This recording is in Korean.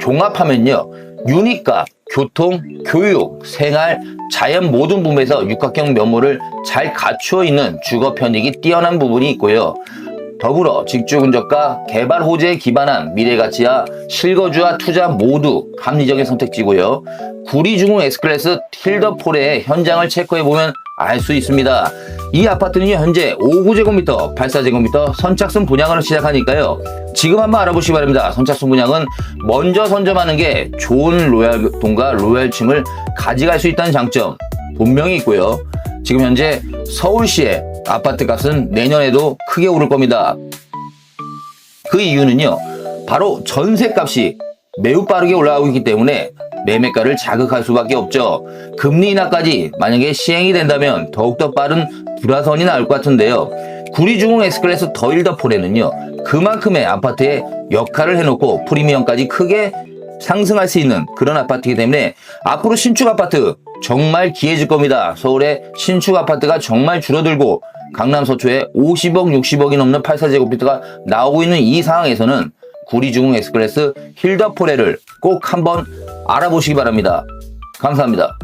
종합하면요. 유니가, 교통, 교육, 생활, 자연 모든 부분에서 육각형 면모를 잘 갖추어 있는 주거 편익이 뛰어난 부분이 있고요. 더불어 직주 근접과 개발 호재에 기반한 미래 가치와 실거주와 투자 모두 합리적인 선택지고요. 구리중흥 S클래스 힐더폴의 현장을 체크해 보면 알 수 있습니다. 이 아파트는 현재 5구제곱미터, 84제곱미터 선착순 분양을 시작하니까요. 지금 한번 알아보시기 바랍니다. 선착순 분양은 먼저 선점하는 게 좋은 로얄동과 로얄층을 가져갈 수 있다는 장점 분명히 있고요. 지금 현재 서울시의 아파트 값은 내년에도 크게 오를 겁니다. 그 이유는요, 바로 전세 값이 매우 빠르게 올라가고 있기 때문에 매매가를 자극할 수밖에 없죠. 금리 인하까지 만약에 시행이 된다면 더욱더 빠른 불화선이 나올 것 같은데요. 구리중흥 S클래스 더일더 폴에는요, 그만큼의 아파트에 역할을 해놓고 프리미엄까지 크게 상승할 수 있는 그런 아파트이기 때문에 앞으로 신축 아파트 정말 기해질 겁니다. 서울의 신축 아파트가 정말 줄어들고 강남 서초에 50억, 60억이 넘는 84제곱미터가 나오고 있는 이 상황에서는 구리중흥 엑스프레스 힐더포레를 꼭 한번 알아보시기 바랍니다. 감사합니다.